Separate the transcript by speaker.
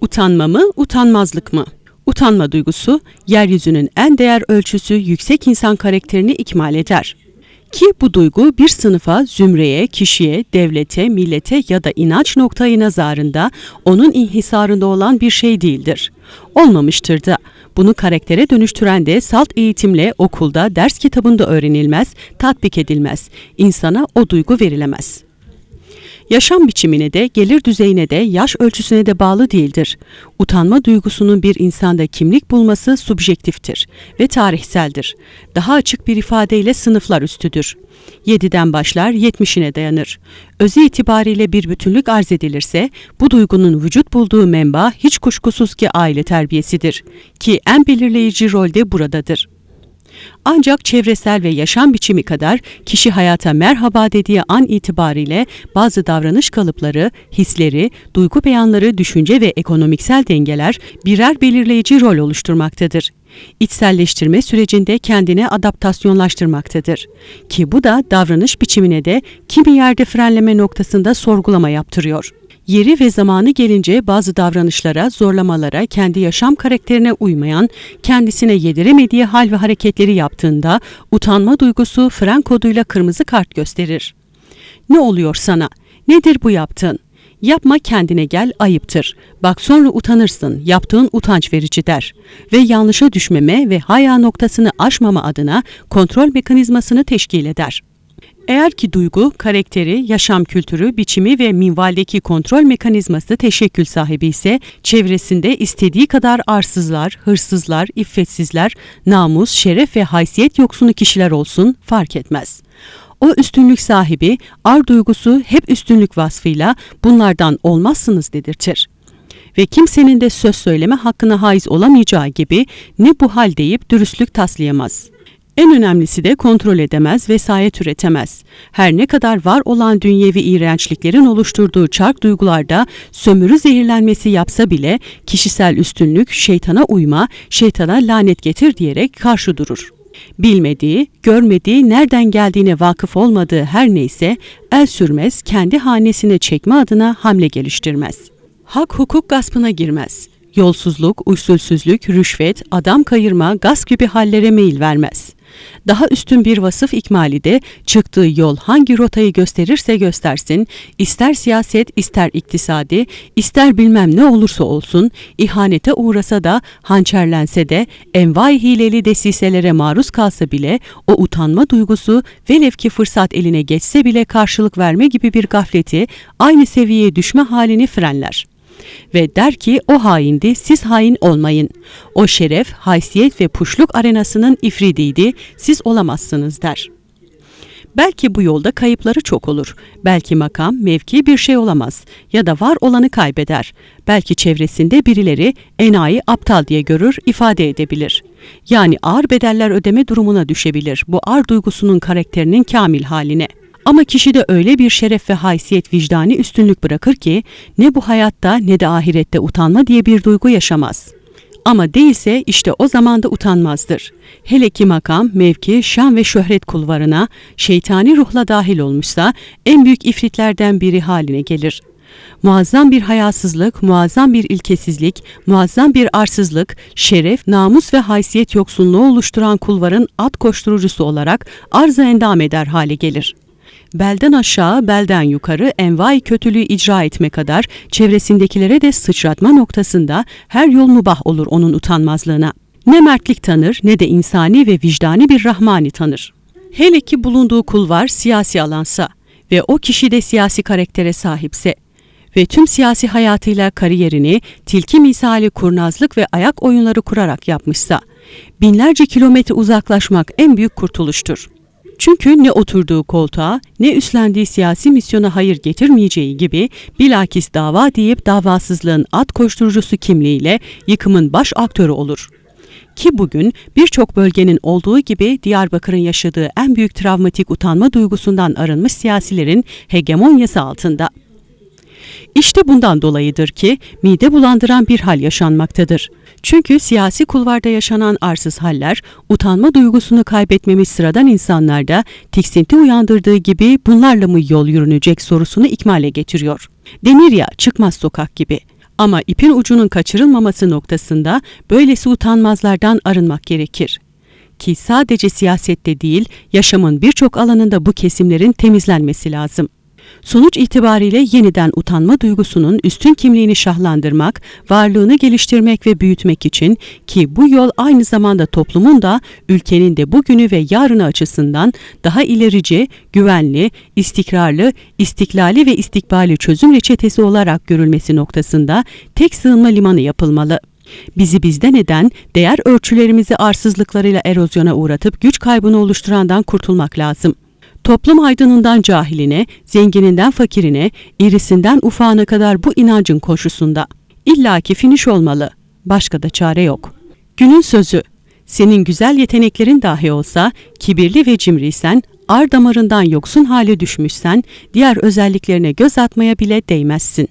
Speaker 1: Utanma mı, utanmazlık mı? Utanma duygusu, yeryüzünün en değer ölçüsü yüksek insan karakterini ikmal eder. Ki bu duygu bir sınıfa, zümreye, kişiye, devlete, millete ya da inanç noktayı nazarında onun inhisarında olan bir şey değildir. Olmamıştır da. Bunu karaktere dönüştüren de salt eğitimle okulda, ders kitabında öğrenilmez, tatbik edilmez. İnsana o duygu verilemez.'' Yaşam biçimine de, gelir düzeyine de, yaş ölçüsüne de bağlı değildir. Utanma duygusunun bir insanda kimlik bulması subjektiftir ve tarihseldir. Daha açık bir ifadeyle sınıflar üstüdür. 7'den başlar 70'ine dayanır. Özü itibariyle bir bütünlük arz edilirse bu duygunun vücut bulduğu menba hiç kuşkusuz ki aile terbiyesidir ki en belirleyici rolde buradadır. Ancak çevresel ve yaşam biçimi kadar kişi hayata merhaba dediği an itibariyle bazı davranış kalıpları, hisleri, duygu beyanları, düşünce ve ekonomiksel dengeler birer belirleyici rol oluşturmaktadır. İçselleştirme sürecinde kendine adaptasyonlaştırmaktadır. Ki bu da davranış biçimine de kimi yerde frenleme noktasında sorgulama yaptırıyor. Yeri ve zamanı gelince bazı davranışlara, zorlamalara, kendi yaşam karakterine uymayan, kendisine yediremediği hal ve hareketleri yaptığında utanma duygusu fren koduyla kırmızı kart gösterir. Ne oluyor sana? Nedir bu yaptığın? Yapma kendine gel ayıptır. Bak sonra utanırsın. Yaptığın utanç verici der. Ve yanlışa düşmeme ve haya noktasını aşmama adına kontrol mekanizmasını teşkil eder. Eğer ki duygu, karakteri, yaşam kültürü, biçimi ve minvaldeki kontrol mekanizması teşekkül sahibi ise çevresinde istediği kadar arsızlar, hırsızlar, iffetsizler, namus, şeref ve haysiyet yoksunu kişiler olsun fark etmez. O üstünlük sahibi, ar duygusu hep üstünlük vasfıyla bunlardan olmazsınız dedirtir ve kimsenin de söz söyleme hakkına haiz olamayacağı gibi ne bu hal deyip dürüstlük taslayamaz.'' En önemlisi de kontrol edemez, vesayet üretemez. Her ne kadar var olan dünyevi iğrençliklerin oluşturduğu çark duygularda sömürü zehirlenmesi yapsa bile kişisel üstünlük, şeytana uyma, şeytana lanet getir diyerek karşı durur. Bilmediği, görmediği, nereden geldiğine vakıf olmadığı her neyse el sürmez, kendi hanesine çekme adına hamle geliştirmez. Hak hukuk gaspına girmez. Yolsuzluk, usulsüzlük, rüşvet, adam kayırma, gasp gibi hallere meyil vermez. Daha üstün bir vasıf ikmali de çıktığı yol hangi rotayı gösterirse göstersin, ister siyaset, ister iktisadi, ister bilmem ne olursa olsun, ihanete uğrasa da, hançerlense de, envai hileli desiselere maruz kalsa bile, o utanma duygusu velev ki fırsat eline geçse bile karşılık verme gibi bir gafleti, aynı seviyeye düşme halini frenler.'' Ve der ki o haindi siz hain olmayın. O şeref, haysiyet ve puşluk arenasının ifridiydi siz olamazsınız der. Belki bu yolda kayıpları çok olur. Belki makam, mevki bir şey olamaz ya da var olanı kaybeder. Belki çevresinde birileri enayi aptal diye görür, ifade edebilir. Yani ağır bedeller ödeme durumuna düşebilir bu ağır duygusunun karakterinin kamil haline.'' Ama kişide öyle bir şeref ve haysiyet vicdani üstünlük bırakır ki ne bu hayatta ne de ahirette utanma diye bir duygu yaşamaz. Ama değilse işte o zamanda utanmazdır. Hele ki makam, mevki, şan ve şöhret kulvarına şeytani ruhla dahil olmuşsa en büyük ifritlerden biri haline gelir. Muazzam bir hayasızlık, muazzam bir ilkesizlik, muazzam bir arsızlık, şeref, namus ve haysiyet yoksunluğu oluşturan kulvarın at koşturucusu olarak arz endam eder hale gelir.'' Belden aşağı, belden yukarı envai kötülüğü icra etme kadar çevresindekilere de sıçratma noktasında her yol mubah olur onun utanmazlığına. Ne mertlik tanır ne de insani ve vicdani bir rahmani tanır. Hele ki bulunduğu kulvar siyasi alansa ve o kişi de siyasi karaktere sahipse ve tüm siyasi hayatıyla kariyerini tilki misali kurnazlık ve ayak oyunları kurarak yapmışsa, binlerce kilometre uzaklaşmak en büyük kurtuluştur. Çünkü ne oturduğu koltuğa ne üstlendiği siyasi misyona hayır getirmeyeceği gibi bilakis dava deyip davasızlığın at koşturucusu kimliğiyle yıkımın baş aktörü olur. Ki bugün birçok bölgenin olduğu gibi Diyarbakır'ın yaşadığı en büyük travmatik utanma duygusundan arınmış siyasilerin hegemonyası altında. İşte bundan dolayıdır ki mide bulandıran bir hal yaşanmaktadır. Çünkü siyasi kulvarda yaşanan arsız haller, utanma duygusunu kaybetmemiş sıradan insanlarda tiksinti uyandırdığı gibi bunlarla mı yol yürünecek sorusunu ikmale getiriyor. Denir ya çıkmaz sokak gibi. Ama ipin ucunun kaçırılmaması noktasında böylesi utanmazlardan arınmak gerekir. Ki sadece siyasette değil, yaşamın birçok alanında bu kesimlerin temizlenmesi lazım. Sonuç itibariyle yeniden utanma duygusunun üstün kimliğini şahlandırmak, varlığını geliştirmek ve büyütmek için ki bu yol aynı zamanda toplumun da ülkenin de bugünü ve yarını açısından daha ilerici, güvenli, istikrarlı, istiklali ve istikbali çözüm reçetesi olarak görülmesi noktasında tek sığınma limanı yapılmalı. Bizi bizden eden, değer ölçülerimizi arsızlıklarıyla erozyona uğratıp güç kaybını oluşturandan kurtulmak lazım. Toplum aydınından cahiline, zengininden fakirine, irisinden ufağına kadar bu inancın koşusunda. İlla ki finiş olmalı. Başka da çare yok. Günün sözü. Senin güzel yeteneklerin dahi olsa, kibirli ve cimriysen, ar damarından yoksun hale düşmüşsen, diğer özelliklerine göz atmaya bile değmezsin.